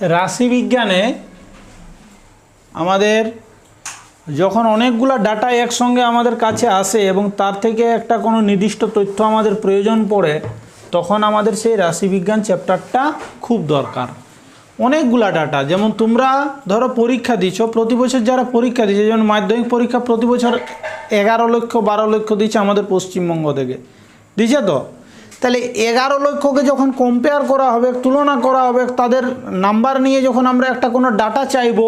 রাশিবিজ্ঞানে আমাদের যখন অনেকগুলো ডাটা একসঙ্গে আমাদের কাছে আসে এবং তার থেকে একটা কোনো নির্দিষ্ট তথ্য আমাদের প্রয়োজন পড়ে, তখন আমাদের সেই রাশিবিজ্ঞান চ্যাপ্টারটা খুব দরকার। অনেকগুলা ডাটা, যেমন তোমরা ধরো পরীক্ষা দিচ্ছ প্রতি বছর যারা পরীক্ষা দিচ্ছে যেমন মাধ্যমিক পরীক্ষা প্রতি বছর এগারো লক্ষ, বারো লক্ষ দিচ্ছে আমাদের পশ্চিমবঙ্গ থেকে। দিচ্ছে তো? তাহলে এগারো লক্ষকে যখন কম্পেয়ার করা হবে, তুলনা করা হবে, তাদের নাম্বার নিয়ে যখন আমরা একটা কোনো ডাটা চাইব,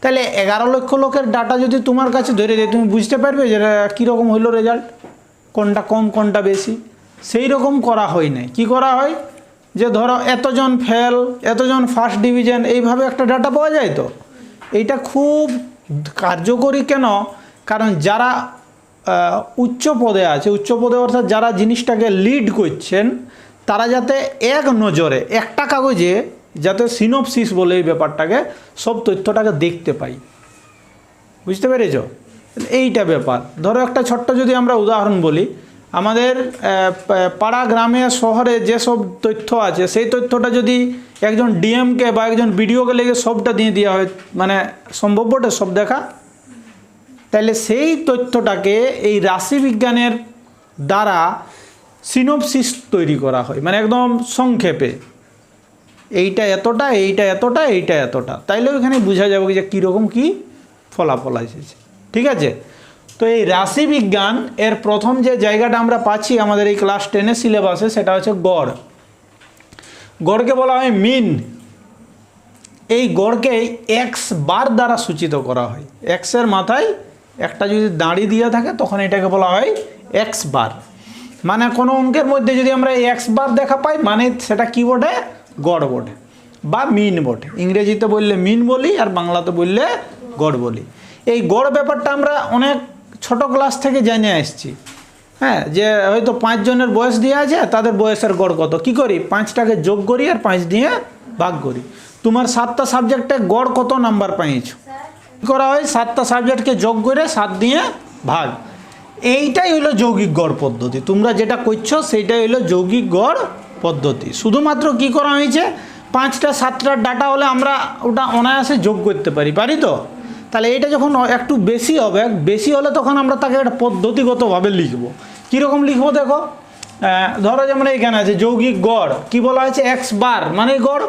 তাহলে এগারো লক্ষ লোকের ডাটা যদি তোমার কাছে ধরে দেয়, তুমি বুঝতে পারবে যে কীরকম হইল রেজাল্ট কোনটা কম, কোনটা বেশি? সেই রকম করা হয় নাই। কি করা হয়? যে ধরো এতজন ফেল এতজন ফার্স্ট ডিভিশন এইভাবে একটা ডাটা পাওয়া যায় তো? এইটা খুব কার্যকরী কেন? কারণ যারা উচ্চ পদে আছে। উচ্চ পদে অর্থাৎ যারা জিনিসটাকে লিড করছেন, তারা যাতে এক নজরে, একটা কাগজে যাতে সিনোপসিস বলে এই ব্যাপারটাকে, সব তথ্যটাকে দেখতে পাই। বুঝতে পেরেছ? এইটা ব্যাপার। ধরো একটা ছোট্ট যদি আমরা উদাহরণ বলি, আমাদের পাড়া গ্রামে শহরে যেসব তথ্য আছে, সেই তথ্যটা যদি একজন ডিএমকে বা একজন বিডিওকে লেগে সবটা দিয়ে দেওয়া হয় মানে সম্ভব বটে সব দেখা তাহলে সেই তথ্যটাকে এই রাশিবিজ্ঞানের দ্বারা সিনোপসিস তৈরি করা হয় মানে একদম সংক্ষেপে। এইটা এতটা এইটা এতটা এইটা এতটা। তাইলে ওইখানে বোঝা যাবে যে কীরকম কী ফলাফল এসেছে ঠিক আছে? তো এই রাশিবিজ্ঞান, এর প্রথম যে জায়গাটা আমরা পাচ্ছি আমাদের এই ক্লাস টেনের সিলেবাসে, সেটা হচ্ছে গড়। গড়কে বলা হয় মিন। এই গড়কে এক্স বার দ্বারা সূচিত করা হয়। এক্সের মাথায় একটা যদি দাঁড়ি দিয়ে থাকে, তখন এটাকে বলা হয় এক্স বার মানে কোনো অঙ্কের মধ্যে যদি আমরা এক্স বার দেখা পাই মানে সেটা কি বটে? গড় বটে বা মিন বটে। ইংরেজিতে বললে মিন বলি, আর বাংলাতে বললে গড় বলি। এই গড় ব্যাপারটা আমরা অনেক ছোট ক্লাস থেকে জেনে আসছি। হ্যাঁ যে হয়তো পাঁচজনের বয়স দেওয়া আছে, তাদের বয়সের গড় কত? কি করি? পাঁচটাকে যোগ করি আর পাঁচ দিয়ে ভাগ করি। তোমার সাতটা সাবজেক্টে গড় কত নাম্বার পেয়েছ কি করা হয়, সাতটা সাবজেক্টকে যোগ করে সাত দিয়ে ভাগ। এইটাই হলো যৌগিক গড় পদ্ধতি। তোমরা যেটা করছ, সেইটাই হলো যৌগিক গড় পদ্ধতি। শুধুমাত্র কি করা হয়েছে? পাঁচটা সাতটার ডাটা হলে আমরা ওটা অনায়াসে যোগ করতে পারি। পারি তো? তাহলে এটা যখন একটু বেশি হবে, বেশি হলে তখন আমরা তাকে একটা পদ্ধতিগতভাবে লিখব। কীরকম লিখব দেখো? ধরো যেমন এইখানে আছে, যৌগিক গড়। কি বলা হয়েছে? এক্স বার মানে গড়?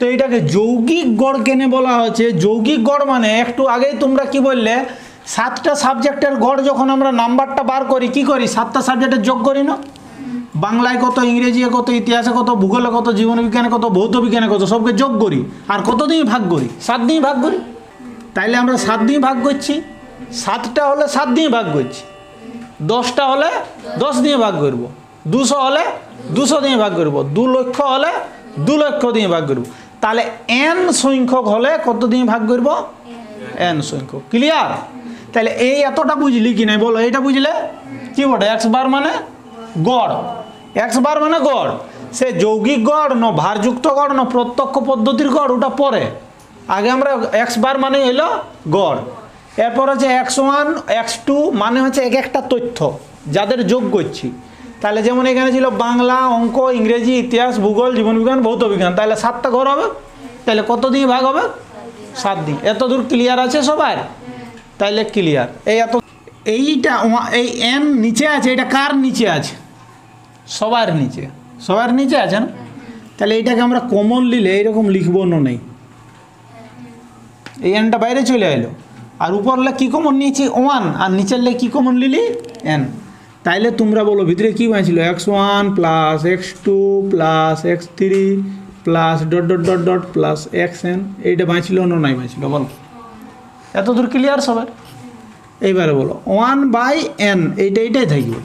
তো এটাকে যৌগিক গড় কেনে বলা হচ্ছে যৌগিক গড় মানে একটু আগেই তোমরা কি বললে, সাতটা সাবজেক্টের গড় যখন আমরা নাম্বারটা বার করি, কি করি? সাতটা সাবজেক্টের যোগ করি না? বাংলায় কত ইংরেজি কত, ইতিহাসে কত, ভূগোলে কত, জীবনবিজ্ঞানে কত ভৌত বিজ্ঞানে কত, সবকে যোগ করি। আর কত দিয়ে ভাগ করি? সাত দিয়ে ভাগ করি। তাইলে আমরা সাত দিয়ে ভাগ করছি। সাতটা হলে সাত দিয়ে ভাগ করছি। দশটা হলে দশ দিয়ে ভাগ করব। দুশো হলে দুশো দিয়ে ভাগ করব। দু লক্ষ হলে দু লক্ষ দিয়ে ভাগ করব। তাহলে এন সংখ্যক হলে কত ভাগ করব? এন সংখ্যক। ক্লিয়ার তাহলে এই এতটা বুঝলি কি নাই? বলো, এইটা বুঝলে? কি বটে? এক্স বার মানে গড়। এক্স বার মানে গড়। সে যৌগিক গড় ন ভারযুক্ত গড় ন প্রত্যক্ষ পদ্ধতির গড়, ওটা পরে। আগে আমরা এক্স বার মানে হইল গড়। এরপর হচ্ছে এক্স ওয়ান এক্স টু মানে হচ্ছে এক একটা তথ্য, যাদের যোগ করছি। তাহলে যেমন এখানে ছিল বাংলা, অঙ্ক, ইংরেজি, ইতিহাস, ভূগোল, জীবনবিজ্ঞান, ভৌত বিজ্ঞান, তাহলে সাতটা ঘর হবে? তাহলে কত দিয়ে ভাগ হবে? সাত দিন এত দূর ক্লিয়ার আছে সবার? তাইলে ক্লিয়ার এই এত এইটা এই এন নিচে আছে, এটা কার নিচে আছে? সবার নিচে। সবার নিচে আছে না? তাহলে এইটাকে আমরা কমন নিলে এইরকম লিখব না নেই। এই এনটা বাইরে চলে এলো আর উপরলে কী কমন নিয়েছি? ওয়ান আর নিচের লে কী কমন নিলি এন তাইলে তোমরা বলো ভিতরে কী বাঁচলো x one plus x two plus x three plus dot dot dot dot plus x n এইটা বাঁচলো না নাই বাঁচলো বলো। এত দূর ক্লিয়ার সবার এইবারে বলো। ওয়ান বাই এন এইটা এইটাই থাকবে।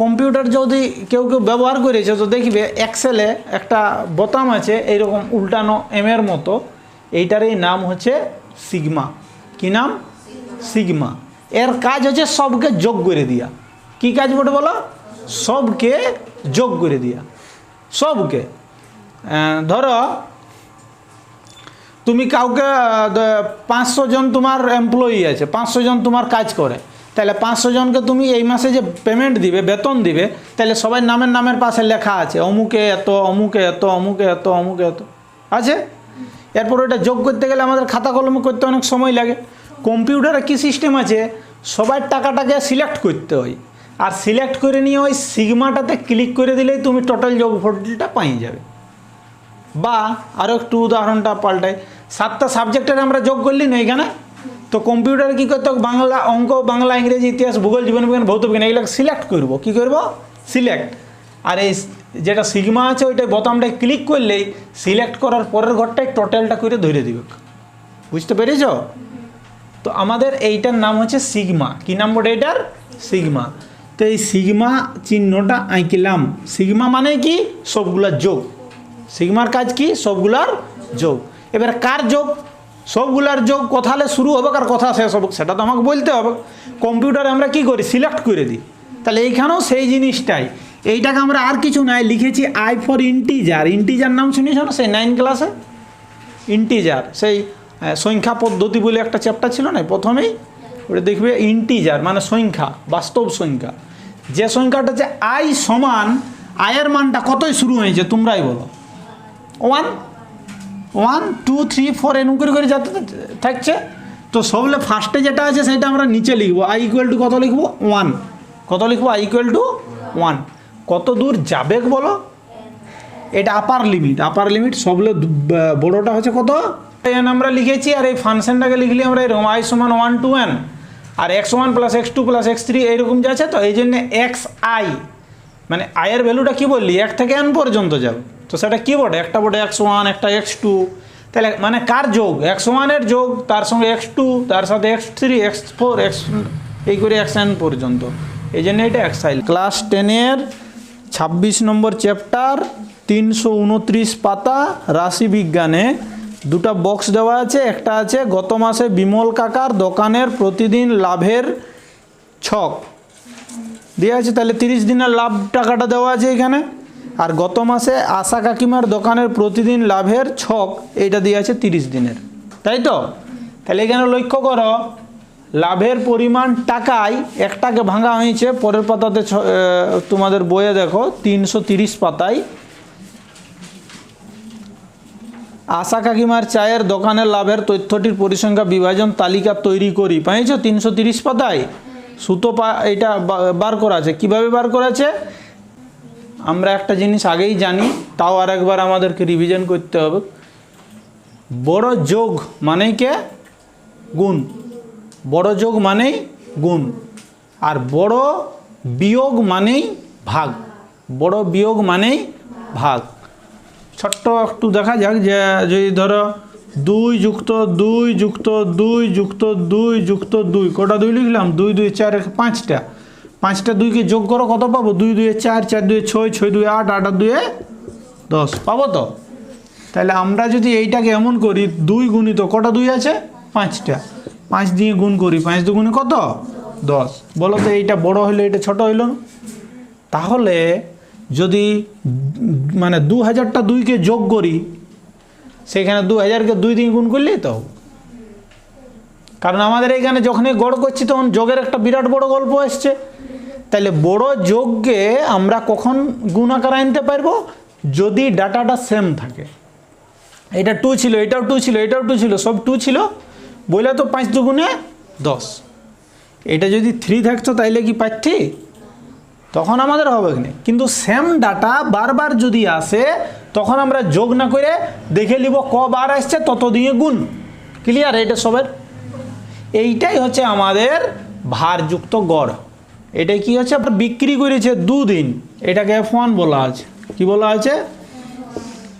কম্পিউটার যদি কেউ কেউ ব্যবহার করেছে তো দেখবে এক্সেলে একটা বোতাম আছে এইরকম উল্টানো এম এর মতো। এইটারই নাম হচ্ছে সিগমা কি নাম? সিগমা এর কাজ হচ্ছে সবকে যোগ করে দিয়া। কি কাজ বটে বলো? সবকে যোগ করে দিয়া। সবকে। ধরো, তুমি কাউকে পাঁচশো জন তোমার এমপ্লয়ি আছে, পাঁচশো জন তোমার কাজ করে। তাহলে পাঁচশো জনকে তুমি এই মাসে যে পেমেন্ট দিবে, বেতন দিবে, তাহলে সবাই নামের নামের পাশে লেখা আছে, অমুকে এত অমুকে এত অমুকে এত অমুকে এত। আছে? এরপর ওটা যোগ করতে গেলে আমাদের খাতা কলম করতে অনেক সময় লাগে। কম্পিউটারে কি সিস্টেম আছে? সবার টাকাটাকে সিলেক্ট করতে হয়। আর সিলেক্ট করে নিয়ে ওই সিগমাটাতে ক্লিক করে দিলেই তুমি টোটাল যোগফলটা পাই যাবে। বা আরও একটু উদাহরণটা পাল্টাই। সাতটা সাবজেক্টের আমরা যোগ করলি না এখানে? তো কম্পিউটারে কী করতে বাংলা অঙ্ক, বাংলা, ইংরেজি, ইতিহাস, ভূগোল, জীবন বিজ্ঞান, ভৌত বিজ্ঞান এগুলো সিলেক্ট করব। কী করব? সিলেক্ট আর এই যেটা সিগমা আছে, ওইটাই বোতামটায় ক্লিক করলেই সিলেক্ট করার পরের ঘরটায় টোটালটা করে ধরে দিবে। বুঝতে পেরেছ? তো আমাদের এইটার নাম হচ্ছে সিগমা। কি নাম বটে এটার? সিগমা। তো এই সিগমা চিহ্নটা আঁকলাম। সিগমা মানে কি? সবগুলার যোগ। সিগমার কাজ কি? সবগুলার যোগ। এবার কার যোগ? সবগুলার যোগ কথালে শুরু হবে আর কথা শেষ হবে, সেটা তো আমাকে বলতে হবে। কম্পিউটারে আমরা কি করি? সিলেক্ট করে দিই। তাহলে এইখানেও সেই জিনিসটাই। এইটাকে আমরা আর কিছু নাই, লিখেছি আই ফর ইন্টিজার ইন্টিজার নাম শুনেছ না? সেই নাইন ক্লাসে ইন্টিজার সেই সংখ্যা পদ্ধতি বলে একটা চ্যাপ্টার ছিল না, প্রথমেই ওটা দেখবে ইন্টিজার মানে সংখ্যা, বাস্তব সংখ্যা। যে সংখ্যাটা হচ্ছে আই সমান আয়ের মানটা কতই শুরু হয়েছে তোমরাই বলো। One one two three four এরকম করে করে যাতে থাকছে। তো সবলে ফার্স্টে যেটা আছে সেটা আমরা নিচে লিখব। আই ইকুয়াল টু কত লিখব? ওয়ান কত লিখব? আই ইকুয়াল টু ওয়ান কত দূর যাবে বলো? এটা আপার লিমিট আপার লিমিট সবলে বড়টা হচ্ছে কত? এন আমরা লিখেছি আর এই ফাংশনটাকে লিখলি আমরা এরকম আই সমান one to N R X one plus X two plus X three এইরকম যাচ্ছে তো, এই জন্য এক্স আই। মানে আয়ের ভ্যালুটা কি বললি? এক থেকে এন পর্যন্ত যাবে তো সেটা কি বটে? একটা বটে এক্স ওয়ান, একটা এক্স টু। তাহলে মানে কার যোগ? এক্স ওয়ানের যোগ, তার সঙ্গে এক্স টু, তার সাথে X three, X four, X এই করে এক্স এন পর্যন্ত। এই জন্য এটা এক্সাইল ক্লাস টেনের ছাব্বিশ নম্বর চ্যাপ্টার, তিনশো উনত্রিশ পাতা, রাশি বিজ্ঞানে দুটো বক্স দেওয়া আছে, একটা আছে গত মাসে বিমল কাকার দোকানের প্রতিদিন লাভের ছক। দেওয়া আছে, তাহলে তিরিশ দিনের লাভ টাকাটা দেওয়া আছে এখানে। আর গত মাসে আশা কাকিমার দোকানের প্রতিদিন লাভের ছক, এইটা দেওয়া আছে তিরিশ দিনের। তাই তো? তাহলে এখানে লক্ষ্য করো, লাভের পরিমাণ টাকায় একটাকে ভাঙা হয়েছে, পরের পাতাতে তোমাদের বইয়ে দেখো, তিনশো পাতায় আশা কাকিমার চায়ের দোকানের লাভের তথ্যটির পরিসংখ্যা বিভাজন তালিকা তৈরি করি। পাইছো? তিনশো তিরিশ পাতায়। সুতো পা, এটা বার করা আছে। কীভাবে বার করা আছে? আমরা একটা জিনিস আগেই জানি, তাও আর একবার আমাদেরকে রিভিশন করতে হবে। বড় যোগ মানেই কে? গুণ। বড় যোগ মানেই গুণ। আর বড় বিয়োগ মানেই ভাগ। বড় বিয়োগ মানেই ভাগ। ছোট্ট একটু দেখা যাক যে যদি ধরো দুই যুক্ত দুই যুক্ত দুই যুক্ত দুই যুক্ত দুই, কটা দুই লিখলাম? দুই দুই, চার পাঁচটা। পাঁচটা দুইকে যোগ করো, কত পাবো? দুই দুয়ে চার চার দুয়ে ছয় ছয়, দুই, আট আট দুয়ে দশ। পাবো তো? তাহলে আমরা যদি এইটাকে এমন করি, দুই গুণিত কটা দুই আছে? পাঁচটা। পাঁচ দিয়ে গুণ করি, পাঁচ দু গুণে কত? দশ। বলো তো এইটা বড় হইল এটা ছোট হইল? তাহলে যদি মানে দু হাজারটা দুইকে যোগ করি, সেখানে দু হাজারকে দুই দিন গুণ করলেই তো কারণ আমাদের এইখানে যখনই গড় করছি তখন যোগের একটা বিরাট বড় গল্প এসছে তাহলে বড় যোগকে আমরা কখন গুণ আকারে আনতে পারব? যদি ডাটাটা সেম থাকে। এটা টু ছিল, এটাও টু ছিল, এটাও টু ছিল, সব টু ছিল। বলে তো পাঁচ দুগুণে দশ। এটা যদি থ্রি থাকতো তাইলে কি পাচ্ছি তখন আমাদের হবে কি? না কিন্তু সেম ডাটা বারবার যদি আসে, তখন আমরা যোগ না করে দেখে নিব কবার আসছে, তত দিয়ে গুণ। ক্লিয়ার এটা সবের? এইটাই হচ্ছে আমাদের ভারযুক্ত গড়। এটাই কি হচ্ছে? আপনার বিক্রি করেছে দুদিন। এটাকে এফ ওয়ান বলা আছে। কি বলা আছে?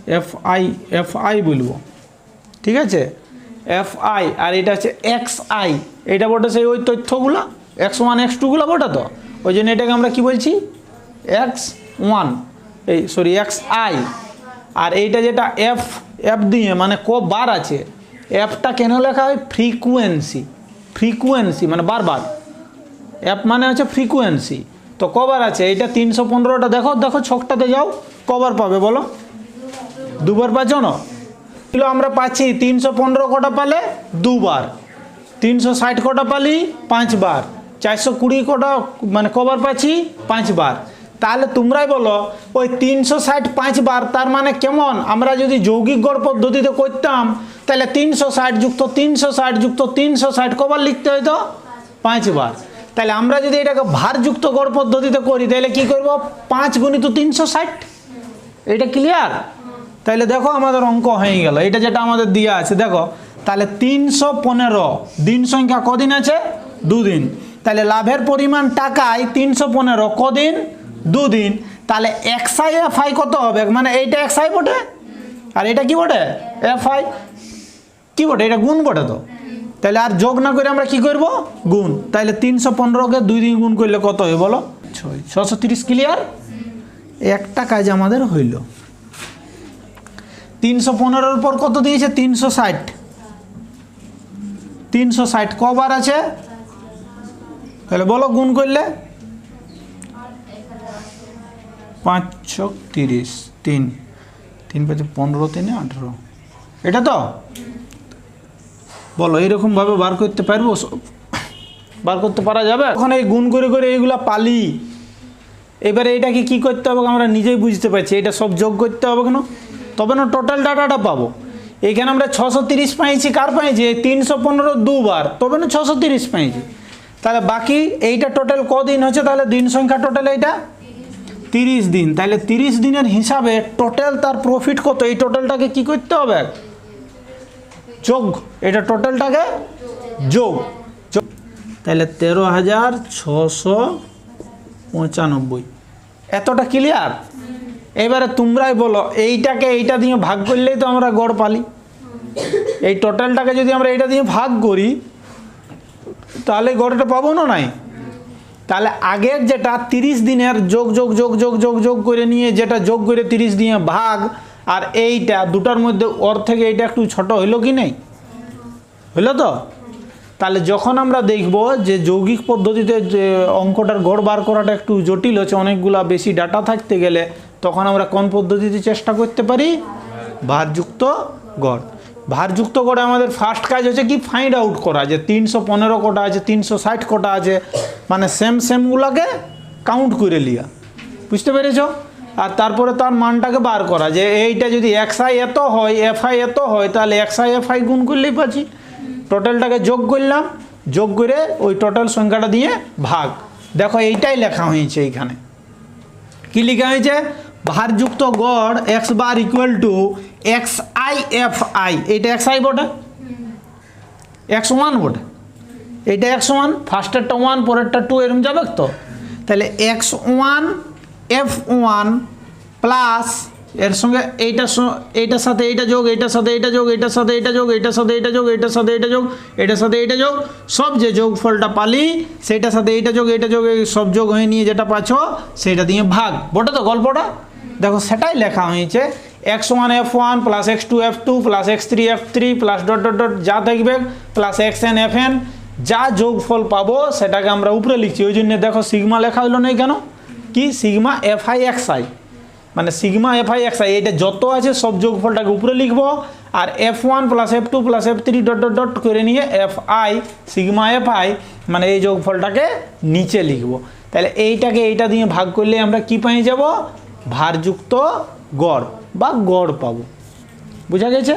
এফ আই এফ আই বলব। ঠিক আছে? এফ আই আর এটা হচ্ছে এক্স আই এটা বটে সেই ওই তথ্যগুলো? এক্স ওয়ান এক্স টুগুলো বটে তো? ওই জন্য এটাকে আমরা কি বলছি? এক্স ওয়ান এই সরি এক্স আই আর এইটা যেটা এফ এফ দিয়ে মানে ক বার আছে এফটা কেন লেখা হয়? ফ্রিকুয়েন্সি ফ্রিকুয়েন্সি মানে বারবার। অ্যাপ মানে হচ্ছে ফ্রিকুয়েন্সি তো কবার আছে, এইটা তিনশো পনেরোটা, দেখো দেখো, ছকটাতে যাও, কবার পাবে, বলো। দুবার পাচ্ছ না? কিলো আমরা পাচ্ছি, তিনশো পনেরো কটা পালে দুবার। তিনশো ষাট কটা পালি, পাঁচবার। চারশো কুড়ি কটা মানে কবার পাচ্ছি পাঁচবার তাহলে তোমরাই বলো, ওই তিনশো ষাট পাঁচবার তার মানে কেমন? আমরা যদি যৌগিক গড় পদ্ধতিতে করতাম, তাহলে তিনশো ষাট যুক্ত তিনশো ষাট যুক্ত তিনশো ষাট কবার লিখতে হইতো পাঁচবার তাহলে আমরা যদি এটাকে ভারযুক্ত গড় পদ্ধতিতে করি, তাহলে কি করব? পাঁচ গুণিত তিনশো ষাট। এটা ক্লিয়ার তাহলে দেখো আমাদের অঙ্ক হয়ে গেল। এটা যেটা আমাদের দেওয়া আছে, দেখো। তাহলে তিনশো পনেরো, দিন সংখ্যা কদিন আছে? দুদিন। তাহলে লাভের পরিমাণ টাকায় তিনশো পনেরো, কদিন? দুদিন। তাহলে এক্সআই এফ আই কত হবে? মানে এইটা এক্সআই বটে? আর এটা কি বটে? এফ আই কি বটে? এটা গুণ বটে তো। তাহলে আর যোগ না করে আমরা কি করব? গুণ। তাহলে তিনশো পনেরোকে দুই দিন গুণ করলে কত হবে বলো? ছয়। ছশো তিরিশ ক্লিয়ার একটা কাজ আমাদের হইল। তিনশো পনেরোর পর কত দিয়েছে? তিনশো ষাট। তিনশো ষাট কবার আছে? তাহলে বলো, গুণ করলে? পাঁচ ছক তিরিশ, তিন। তিন পাঁচ পনেরো, তিনে আঠেরো। এটা তো? বলো, এইরকমভাবে বার করতে পারব? বার করতে পারা যাবে? এখন এই গুণ করে করে এইগুলা পালি। এবারে এটাকে কি করতে হবে আমরা নিজেই বুঝতে পারছি। এটা সব যোগ করতে হবে কেন? তবে না টোটাল ডাটাটা পাবো। এখানে আমরা ছশো তিরিশ পাইছি, কার পাইছি? তিনশো পনেরো দুবার। তবে না, ছশো তিরিশ পাইছি। তাহলে বাকি এইটা টোটাল কদিন হচ্ছে তাহলে দিন সংখ্যা টোটাল এইটা? তিরিশ দিন। তাহলে তিরিশ দিনের হিসাবে টোটাল তার প্রফিট কত? এই টোটালটাকে কি করতে হবে? যোগ। এটা টোটালটাকে যোগ। তাহলে তেরো হাজার ছশো পঁচানব্বই। এতটা ক্লিয়ার এবারে তোমরাই বলো, এইটাকে এইটা দিয়ে ভাগ করলেই তো আমরা গড় পালি। এই টোটালটাকে যদি আমরা এইটা দিয়ে ভাগ করি তাহলে গড়টা পাবো না নাই? তাহলে আগের যেটা তিরিশ দিনের যোগ যোগ যোগ যোগ যোগ যোগ করে নিয়ে যেটা যোগ করে তিরিশ দিয়ে ভাগ, আর এইটা দুটার মধ্যে ওর থেকে এইটা একটু ছোট হইল কি নেই? হইল তো? তাহলে যখন আমরা দেখব যে যৌগিক পদ্ধতিতে যে অঙ্কটার গড় বার করাটা একটু জটিল হচ্ছে, অনেকগুলা বেশি ডাটা থাকতে গেলে, তখন আমরা কোন পদ্ধতিতে চেষ্টা করতে পারি? ভারযুক্ত গড়। ভারযুক্ত করে আমাদের ফার্স্ট কাজ হচ্ছে কি ফাইন্ড আউট করা যে তিনশো পনেরো কোটা আছে, তিনশো ষাট কোটা আছে। মানে সেম সেমগুলোকে কাউন্ট করে লিয়া। বুঝতে পেরেছ? আর তারপরে তার মানটাকে বার করা যে এইটা যদি এক্স আই এত হয় এফ আই এত হয়, তাহলে এক্স আই এফ আই গুণ করলেই পাচ্ছি টোটালটাকে যোগ করলাম, যোগ করে ওই টোটাল সংখ্যাটা দিয়ে ভাগ। দেখো এইটাই লেখা হয়েছে এইখানে। কি লেখা হয়েছে? ভারযুক্ত গড় X bar equal to X I F I এইটা এক্স আই বটে? এক্স ওয়ান বটে? এইটা এক্স ওয়ান ফার্স্টেরটা ওয়ান পরেরটা টু এরকম যাবে তো? তাহলে X one F one plus এর সঙ্গে এইটার স- এইটার সাথে এইটা যোগ, এইটার সাথে এইটা যোগ, এইটার সাথে এইটা যোগ, এইটার সাথে এইটা যোগ, এইটার সাথে এইটা যোগ, এইটার সাথে এইটা যোগ, সব যে যোগ ফলটা পালি, সেইটার সাথে এইটা যোগ এইটা যোগ সব যোগ হয়ে নিয়ে যেটা পাচ্ছ সেটা দিয়ে ভাগ। বটে তো গল্পটা? দেখো সেটাই লেখা হয়েছে। X one F one plus X two F two plus X three F three plus dot dot dot যা থাকবে plus X N F N যা যোগফল পাবো সেটাকে আমরা উপরে লিখছি। ওই জন্য দেখো সিগমা লেখা হলো না কেন কি? Sigma F I X I মানে sigma F I X I এটা যত আছে সব যোগফলটাকে উপরে লিখব। আর F one plus F two plus F three dot dot dot করে নিয়ে F I sigma F I মানে এই যোগফলটাকে নিচে লিখব। তাহলে এইটাকে এইটা দিয়ে ভাগ করলে আমরা কি পেয়ে যাব? ভারযুক্ত গড় বা গড় পাবো। বোঝা গেছে?